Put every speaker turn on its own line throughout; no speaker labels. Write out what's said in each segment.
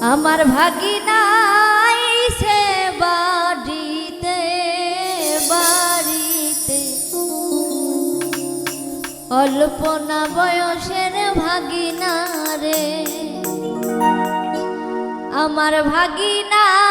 আমার ভাগিনাই সে বাড়িতে বাড়িতে। অল্পনা বয়সের ভাগিনা রে। আমার ভাগিনা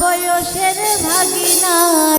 বয়সের ভাগিনা